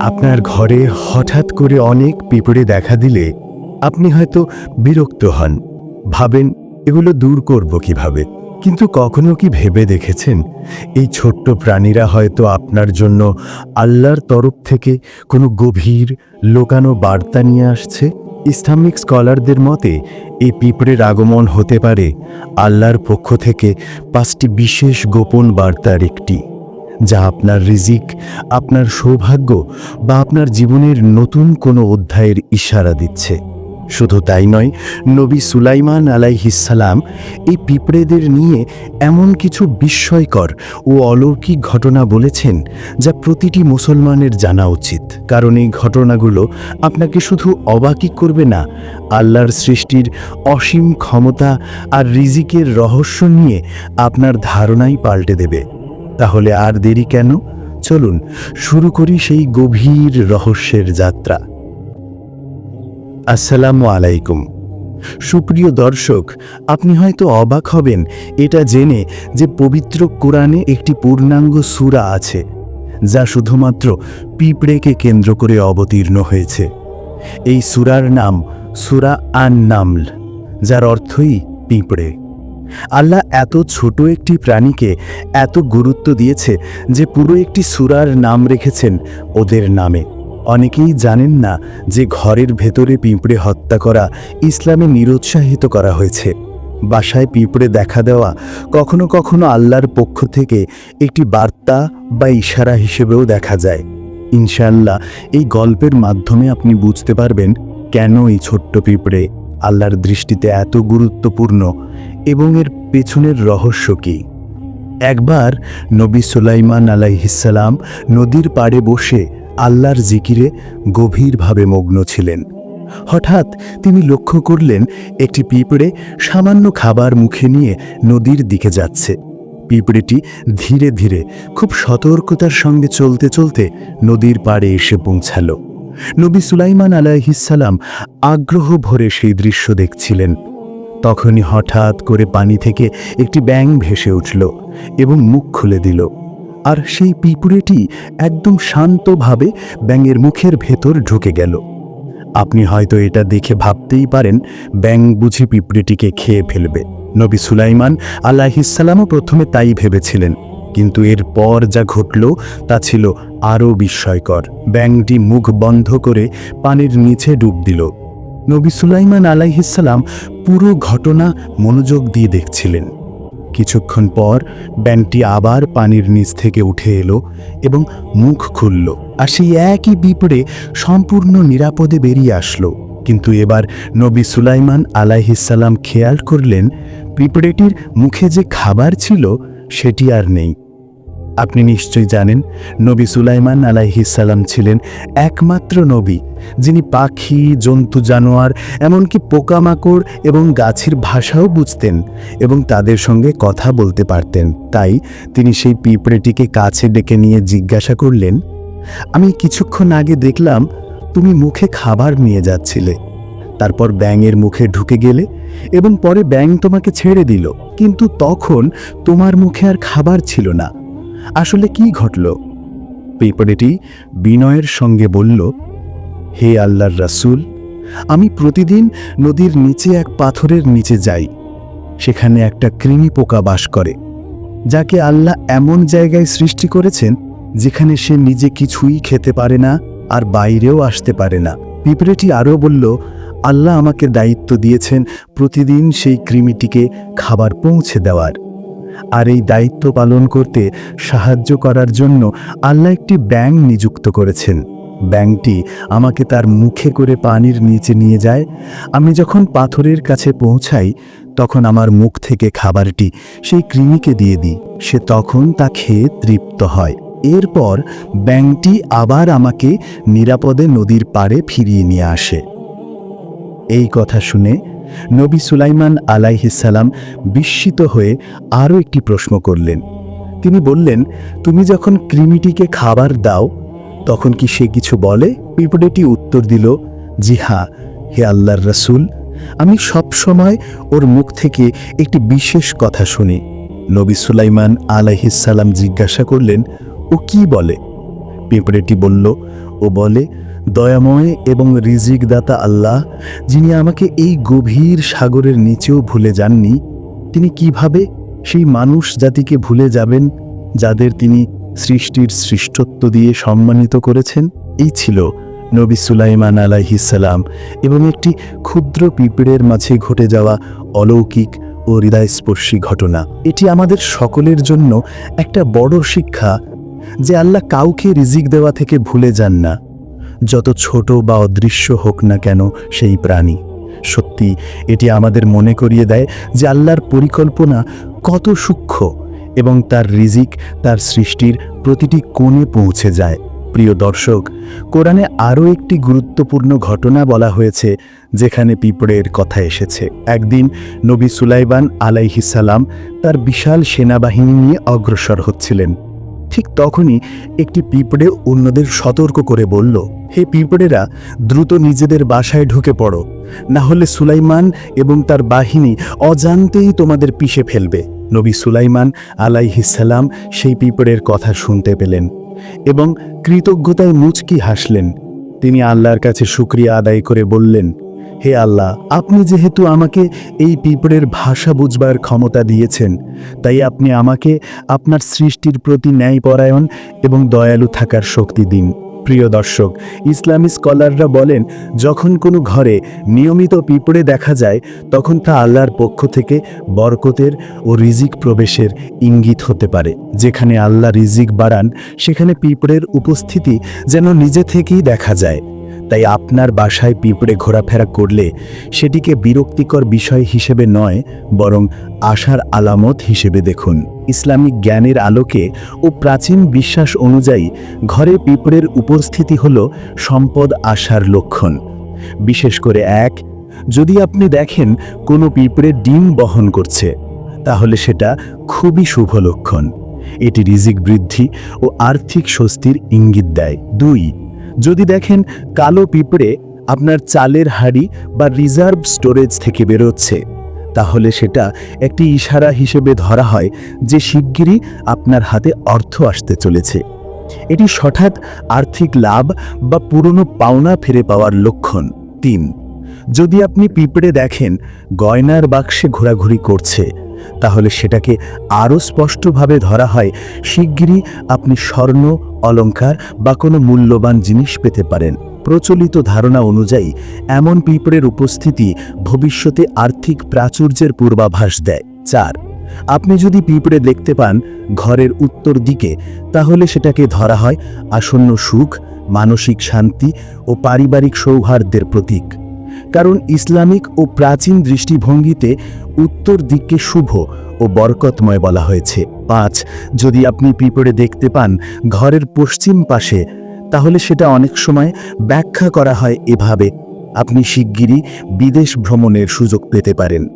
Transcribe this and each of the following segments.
আপনার ঘরে হঠাৎ করে অনেক পিঁপড়ে দেখা দিলে আপনি হয়তো বিরক্ত হন। ভাবেন, এগুলো দূর করব কীভাবে? কিন্তু কখনো কি ভেবে দেখেছেন? এই ছোট্ট প্রাণীরা হয়তো আপনার জন্য আল্লাহর তরফ থেকে কোনো গভীর, লোকানো বার্তা নিয়ে আসছে। ইসলামিক স্কলারদের মতে, এই পিঁপড়ের আগমন হতে পারে আল্লাহর পক্ষ থেকে পাঁচটি বিশেষ গোপন বার্তার একটি। যা আপনার রিজিক, আপনার সৌভাগ্য বা আপনার জীবনের নতুন কোনো অধ্যায়ের ইশারা দিচ্ছে। শুধু তাই নয়, নবী সুলাইমান আলাইহিসালাম এই পিঁপড়েদের নিয়ে এমন কিছু বিস্ময়কর ও অলৌকিক ঘটনা বলেছেন যা প্রতিটি মুসলমানের জানা উচিত। কারণ এই ঘটনাগুলো আপনাকে শুধু অবাকই করবে না, আল্লাহর সৃষ্টির অসীম ক্ষমতা আর রিজিকের রহস্য নিয়ে আপনার ধারণাই পাল্টে দেবে। তাহলে আর দেরি কেন? চলুন, শুরু করি সেই গভীর রহস্যের যাত্রা। আসসালামু আলাইকুম। সুপ্রিয় দর্শক, আপনি হয়তো অবাক হবেন এটা জেনে যে পবিত্র কোরআনে একটি পূর্ণাঙ্গ সূরা আছে, যা শুধুমাত্র পিঁপড়েকে কেন্দ্র করে অবতীর্ণ হয়েছে। এই সূরার নাম সূরা আন নামল যার অর্থই পিঁপড়ে। আল্লাহ এত ছোট একটি প্রাণীকে এত গুরুত্ব দিয়েছে যে পুরো একটি সুরার নাম রেখেছেন ওদের নামে। অনেকেই জানেন না যে ঘরের ভেতরে পিঁপড়ে হত্যা করা ইসলামে নিরুৎসাহিত করা হয়েছে। বাসায় পিঁপড়ে দেখা দেওয়া কখনো কখনো আল্লাহর পক্ষ থেকে একটি বার্তা বা ইশারা হিসেবেও দেখা যায়। ইনশাআল্লাহ এই গল্পের মাধ্যমে আপনি বুঝতে পারবেন কেন এই ছোট্ট পিঁপড়ে আল্লাহর দৃষ্টিতে এত গুরুত্বপূর্ণ এবং এর পেছনের রহস্য কী? একবার নবী সুলাইমান আলাইহিসাল্লাম নদীর পাড়ে বসে আল্লাহর জিকিরে গভীরভাবে মগ্ন ছিলেন। হঠাৎ তিনি লক্ষ্য করলেন একটি পিঁপড়ে সামান্য খাবার মুখে নিয়ে নদীর দিকে যাচ্ছে। পিঁপড়েটি ধীরে ধীরে খুব সতর্কতার সঙ্গে চলতে চলতে নদীর পাড়ে এসে পৌঁছালো। নবী সুলাইমান আলাইহিসাল্লাম আগ্রহ ভরে সেই দৃশ্য দেখছিলেন। তখনই হঠাৎ করে পানি থেকে একটি ব্যাঙ ভেসে উঠল এবং মুখ খুলে দিল। আর সেই পিঁপড়েটি একদম শান্তভাবে ব্যাঙের মুখের ভেতর ঢুকে গেল। আপনি হয়তো এটা দেখে ভাবতেই পারেন, ব্যাঙ বুঝি পিঁপড়েটিকে খেয়ে ফেলবে। নবী সুলাইমান আল্লাহিসাল্লামও প্রথমে তাই ভেবেছিলেন, কিন্তু এর পর যা ঘটল তা ছিল আরও বিস্ময়কর। ব্যাঙটি মুখ বন্ধ করে পানির নিচে ডুব দিল। নবী সুলাইমান আলাইহিসাল্লাম পুরো ঘটনা মনোযোগ দিয়ে দেখছিলেন। কিছুক্ষণ পর ব্যানটি আবার পানির নিচ থেকে উঠে এলো এবং মুখ খুলল আর সেই একই বিপড়ে সম্পূর্ণ নিরাপদে বেরিয়ে আসলো। কিন্তু এবার নবী সুলাইমান আলাইহিসাল্লাম খেয়াল করলেন পিঁপড়েটির মুখে যে খাবার ছিল সেটি আর নেই। আপনি নিশ্চয়ই জানেন, নবী সুলাইমান আলাইহিসাল্লাম ছিলেন একমাত্র নবী, যিনি পাখি, জন্তু, জানোয়ার, এমনকি পোকামাকড় এবং গাছের ভাষাও বুঝতেন এবং তাদের সঙ্গে কথা বলতে পারতেন। তাই তিনি সেই পিঁপড়েটিকে কাছে ডেকে নিয়ে জিজ্ঞাসা করলেন, আমি কিছুক্ষণ আগে দেখলাম তুমি মুখে খাবার নিয়ে যাচ্ছিলে। তারপর ব্যাঙের মুখে ঢুকে গেলে এবং পরে ব্যাঙ তোমাকে ছেড়ে দিল। কিন্তু তখন তোমার মুখে আর খাবার ছিল না। আসলে কি ঘটল? পিঁপড়েটি বিনয়ের সঙ্গে বলল, হে আল্লাহর রাসূল, আমি প্রতিদিন নদীর নিচে এক পাথরের নিচে যাই, সেখানে একটা কৃমি পোকা বাস করে, যাকে আল্লাহ এমন জায়গায় সৃষ্টি করেছেন যেখানে সে নিজে কিছুই খেতে পারে না আর বাইরেও আসতে পারে না। পিঁপড়েটি আরও বলল, আল্লাহ আমাকে দায়িত্ব দিয়েছেন প্রতিদিন সেই কৃমিটিকে খাবার পৌঁছে দেওয়ার। আর এই দায়িত্ব পালন করতে সাহায্য করার জন্য আল্লাহ একটি ব্যাং নিযুক্ত করেছেন। ব্যাংটি আমাকে তার মুখে করে পানির নিচে নিয়ে যায়। আমি যখন পাথরের কাছে পৌঁছাই, তখন আমার মুখ থেকে খাবারটি সেই কৃমিকে দিয়ে দিই। সে তখন তা খেয়ে তৃপ্ত হয়। এরপর ব্যাংটি আবার আমাকে নিরাপদে নদীর পাড়ে ফিরিয়ে নিয়ে আসে। এই কথা শুনে নবী সুলাইমান আলাইহিসাল্লাম বিস্মিত হয়ে আরও একটি প্রশ্ন করলেন। তিনি বললেন, তুমি যখন কৃমিটিকে খাবার দাও, তখন কি সে কিছু বলে? পিঁপড়েটি উত্তর দিল, জি হ্যাঁ হে আল্লাহর রসুল, আমি সব সময় ওর মুখ থেকে একটি বিশেষ কথা শুনি। নবী সুলাইমান আলাইহিসাল্লাম জিজ্ঞাসা করলেন, ও কি বলে? পিঁপড়েটি বলল, ও বলে দয়াময় এবং রিজিক দাতা আল্লাহ, যিনি আমাকে এই গভীর সাগরের নিচেও ভুলে যাননি, তিনি কীভাবে সেই মানুষ জাতিকে ভুলে যাবেন, যাদের তিনি সৃষ্টির শ্রেষ্ঠত্ব দিয়ে সম্মানিত করেছেন? এই ছিল নবী সুলাইমান আলাইহিসাল্লাম এবং একটি ক্ষুদ্র পিঁপড়ের মাঝে ঘটে যাওয়া অলৌকিক ও হৃদয়স্পর্শী ঘটনা। এটি আমাদের সকলের জন্য একটা বড় শিক্ষা যে আল্লাহ কাউকে রিজিক দেওয়া থেকে ভুলে যান না। যত ছোট বা অদৃশ্য হোক না কেন সেই প্রাণী। সত্যি, এটি আমাদের মনে করিয়ে দেয় যে আল্লাহর পরিকল্পনা কত সূক্ষ্ম এবং তার রিজিক, তার সৃষ্টির প্রতিটি কোণে পৌঁছে যায়। প্রিয় দর্শক, কোরআনে আরও একটি গুরুত্বপূর্ণ ঘটনা বলা হয়েছে, যেখানে পিঁপড়ের কথা এসেছে। একদিন নবী সুলাইবান আলাইহিসাল্লাম তার বিশাল সেনাবাহিনী নিয়ে অগ্রসর হচ্ছিলেন। ঠিক তখনই একটি পিঁপড়ে অন্যদের সতর্ক করে বলল, হে পিঁপড়েরা, দ্রুত নিজেদের বাসায় ঢুকে পড়ো। না হলে সুলাইমান এবং তার বাহিনী অজান্তেই তোমাদের পিষে ফেলবে। নবী সুলাইমান আলাইহিসাল্লাম সেই পিঁপড়ের কথা শুনতে পেলেন এবং কৃতজ্ঞতায় মুচকি হাসলেন। তিনি আল্লাহর কাছে শুক্রিয়া আদায় করে বললেন হে আল্লাহ, আপনি যেহেতু আমাকে এই পিঁপড়ের ভাষা বুঝবার ক্ষমতা দিয়েছেন, তাই আপনি আমাকে আপনার সৃষ্টির প্রতি ন্যায়পরায়ণ এবং দয়ালু থাকার শক্তি দিন। প্রিয় দর্শক, ইসলামী স্কলাররা বলেন, যখন কোনো ঘরে নিয়মিত পিঁপড়ে দেখা যায়, তখন তা আল্লাহর পক্ষ থেকে বরকতের ও রিজিক প্রবেশের ইঙ্গিত হতে পারে। যেখানে আল্লাহ রিজিক বাড়ান, সেখানে পিঁপড়ের উপস্থিতি যেন নিজে থেকেই দেখা যায়। তাই আপনার বাসায় পিঁপড়ে ঘোরাফেরা করলে সেটিকে বিরক্তিকর বিষয় হিসেবে নয়, বরং আশার আলামত হিসেবে দেখুন। ইসলামিক জ্ঞানের আলোকে ও প্রাচীন বিশ্বাস অনুযায়ী ঘরে পিঁপড়ের উপস্থিতি হল সম্পদ আশার লক্ষণ। বিশেষ করে এক, যদি আপনি দেখেন কোনো পিঁপড়ে ডিম বহন করছে, তাহলে সেটা খুবই শুভ লক্ষণ। এটি রিজিক বৃদ্ধি ও আর্থিক স্বস্তির ইঙ্গিত দেয়। দুই যদি দেখেন কালো পিঁপড়ে আপনার চালের হাড়ি বা রিজার্ভ স্টোরেজ থেকে বেরোচ্ছে, তাহলে সেটা একটি ইশারা হিসেবে ধরা হয় যে শিগগিরই আপনার হাতে অর্থ আসতে চলেছে। এটি হঠাৎ আর্থিক লাভ বা পুরনো পাওনা ফিরে পাওয়ার লক্ষণ। তিন, যদি আপনি পিঁপড়ে দেখেন গয়নার বাক্সে ঘোরাঘুরি করছে তাহলে সেটাকে আরও স্পষ্টভাবে ধরা হয়, শিগগিরই আপনি স্বর্ণ অলংকার বা কোনো মূল্যবান জিনিস পেতে পারেন। প্রচলিত ধারণা অনুযায়ী, এমন পিঁপড়ের উপস্থিতি ভবিষ্যতে আর্থিক প্রাচুর্যের পূর্বাভাস দেয়। চার, আপনি যদি পিঁপড়ে দেখতে পান ঘরের উত্তর দিকে, তাহলে সেটাকে ধরা হয় আসন্ন সুখ, মানসিক শান্তি ও পারিবারিক সৌহার্দ্যের প্রতীক। কারণ ইসলামিক ও প্রাচীন দৃষ্টিভঙ্গিতে উত্তর দিককে শুভ ও বরকতময় বলা হয়েছে। পাঁচ, যদি আপনি পিঁপড়ে দেখতে পান ঘরের পশ্চিম পাশে, তাহলে সেটা অনেক সময় ব্যাখ্যা করা হয় এভাবে, আপনি শিগগিরই বিদেশ ভ্রমণের সুযোগ পেতে পারেন।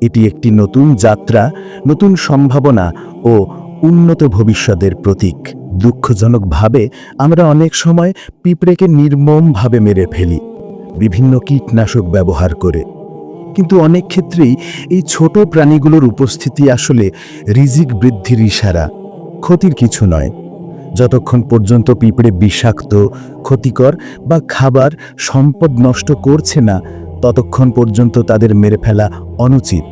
এটি একটি নতুন যাত্রা, নতুন সম্ভাবনা ও উন্নত ভবিষ্যতের প্রতীক। দুঃখজনকভাবে আমরা অনেক সময় পিঁপড়েকে নির্মমভাবে মেরে ফেলি। বিভিন্ন কীটনাশক ব্যবহার করে। কিন্তু অনেক ক্ষেত্রেই এই ছোট প্রাণীগুলোর উপস্থিতি আসলে রিজিক বৃদ্ধির ইশারা, ক্ষতির কিছু নয়। যতক্ষণ পর্যন্ত পিঁপড়ে বিষাক্ত, ক্ষতিকর বা খাবার, সম্পদ নষ্ট করছে না, ততক্ষণ পর্যন্ত তাদের মেরে ফেলা অনুচিত।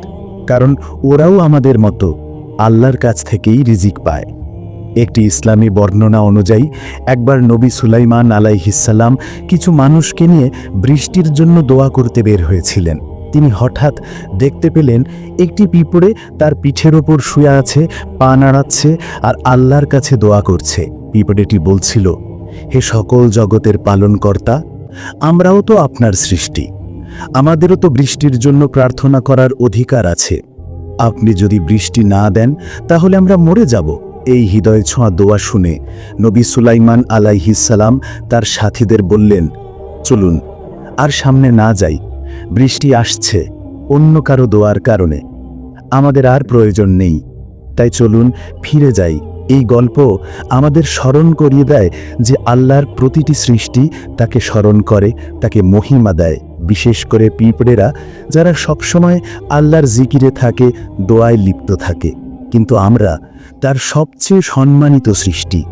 কারণ ওরাও আমাদের মতো, আল্লাহর কাছ থেকেই রিজিক পায়। একটি ইসলামী বর্ণনা অনুযায়ী, একবার নবী সুলাইমান আলাইহিসাল্লাম কিছু মানুষকে নিয়ে বৃষ্টির জন্য দোয়া করতে বের হয়েছিলেন। তিনি হঠাৎ দেখতে পেলেন একটি পিঁপড়ে তার পিঠের ওপর শুয়ে আছে, পা নাড়াচ্ছে আর আল্লাহর কাছে দোয়া করছে। পিঁপড়েটি বলছিল, হে সকল জগতের পালনকর্তা, আমরাও তো আপনার সৃষ্টি। আমাদেরও তো বৃষ্টির জন্য প্রার্থনা করার অধিকার আছে। আপনি যদি বৃষ্টি না দেন, তাহলে আমরা মরে যাব। এই হৃদয় ছোঁয়া দোয়া শুনে নবী সুলাইমান আলাইহিসাল্লাম তার সাথীদের বললেন, চলুন, আর সামনে না যাই, বৃষ্টি আসছে অন্য কারও দোয়ার কারণে। আমাদের আর প্রয়োজন নেই। তাই চলুন ফিরে যাই। এই গল্প আমাদের স্মরণ করিয়ে দেয় যে আল্লাহর প্রতিটি সৃষ্টি তাকে স্মরণ করে, তাকে মহিমা দেয়। বিশেষ করে পিঁপড়েরা, যারা সবসময় আল্লাহর জিকিরে থাকে, দোয়ায় লিপ্ত থাকে। কিন্তু আমরা তার সবচেয়ে সম্মানিত সৃষ্টি।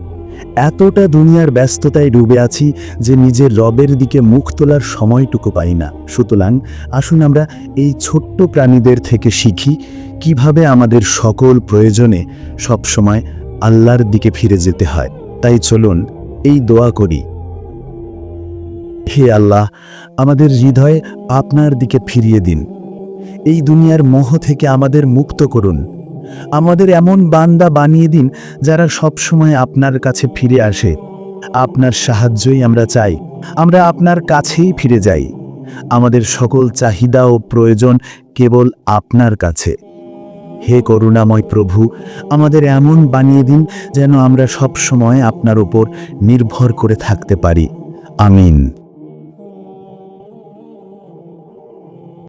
এতটা দুনিয়ার ব্যস্ততায় ডুবে আছি যে নিজের রবের দিকে মুখ তোলার সময়টুকু পাই না। সুতরাং আসুন আমরা এই ছোট্ট প্রাণীদের থেকে শিখি কীভাবে আমাদের সকল প্রয়োজনে সবসময় আল্লাহর দিকে ফিরে যেতে হয়। তাই চলুন এই দোয়া করি। হে আল্লাহ, আমাদের হৃদয় আপনার দিকে ফিরিয়ে দিন। এই দুনিয়ার মোহ থেকে আমাদের মুক্ত করুন। আমাদের এমন বান্দা বানিয়ে দিন যারা সবসময় আপনার কাছে ফিরে আসে। আপনার সাহায্যই আমরা চাই। আমরা আপনার কাছেই ফিরে যাই। আমাদের সকল চাহিদা ও প্রয়োজন কেবল আপনার কাছে। হে করুণাময় প্রভু, আমাদের এমন বানিয়ে দিন যেন আমরা সব সময় আপনার উপর নির্ভর করে থাকতে পারি। আমিন।